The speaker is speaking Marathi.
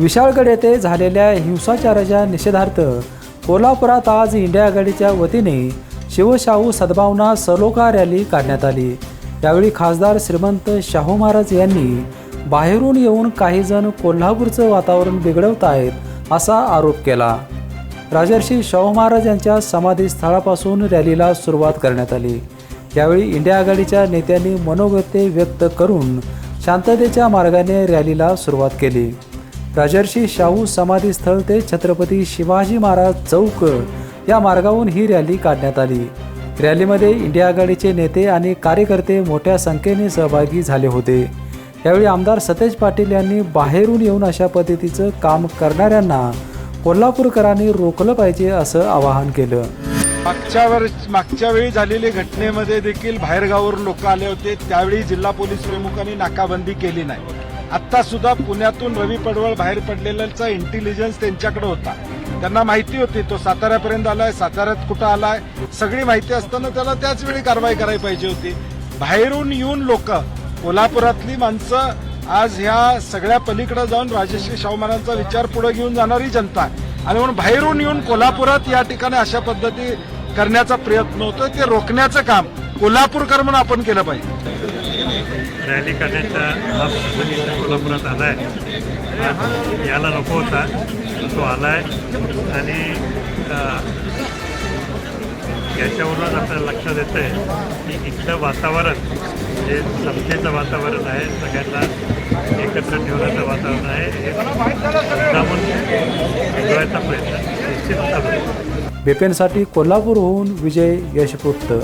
विशाळगड येथे झालेल्या हिंसाचाराच्या निषेधार्थ कोल्हापुरात आज इंडिया आघाडीच्या वतीने शिवशाहू सद्भावना सलोखा रॅली काढण्यात आली. यावेळी खासदार श्रीमंत शाहू महाराज यांनी बाहेरून येऊन काही जण कोल्हापूरचं वातावरण बिघडवत आहेत असा आरोप केला. राजर्षी शाहू महाराज यांच्या समाधीस्थळापासून रॅलीला सुरुवात करण्यात आली. यावेळी इंडिया आघाडीच्या नेत्यांनी मनोगते व्यक्त करून शांततेच्या मार्गाने रॅलीला सुरुवात केली. राजर्षी शाहू समाधीस्थळ ते छत्रपती शिवाजी महाराज चौक या मार्गावरून ही रॅली काढण्यात आली. रॅलीमध्ये इंडिया आघाडीचे नेते आणि कार्यकर्ते मोठ्या संख्येने सहभागी झाले होते. यावेळी आमदार सतेज पाटील यांनी बाहेरून येऊन अशा पद्धतीचं काम करणाऱ्यांना कोल्हापूरकरांनी रोखलं पाहिजे असं आवाहन केलं. मागच्या वर्ष मागच्या वेळी झालेल्या घटनेमध्ये देखील बाहेरगावावरून लोक आले होते. त्यावेळी जिल्हा पोलीस प्रमुखांनी नाकाबंदी केली नाही. आत्ता सुद्धा पुण्यातून रवी पडवळ बाहेर पडलेल्याचा इंटेलिजन्स त्यांच्याकडे होता. त्यांना माहिती होती तो साताऱ्यापर्यंत आलाय साताऱ्यात कुठं आलाय सगळी माहिती असताना त्याला त्याच वेळी कारवाई करायला पाहिजे होती. बाहेरून येऊन लोक कोल्हापुरातली माणसं आज ह्या सगळ्या पलीकडे जाऊन राजश्री शाहू महाराजांचा विचार पुढे घेऊन जाणारी जनता आहे. आणि म्हणून बाहेरून येऊन कोल्हापुरात या ठिकाणी अशा पद्धती करण्याचा प्रयत्न होतोय ते रोखण्याचं काम कोल्हापूरकर म्हणून आपण केलं पाहिजे. रॅली करण्याचा हा प्रसंग म्हणजे कोल्हापुरात आला आहे याला नको होता. तो आला आहे आणि याच्यावरूनच आपल्याला लक्षात येतं आहे की इथलं वातावरण जे समतेचं वातावरण आहे सगळ्यांना एकत्र ठेवण्याचं वातावरण आहे हे मुद्दामून बिघडवायचा प्रयत्न निश्चित कोल्हापूरहून विजय यशपुत्र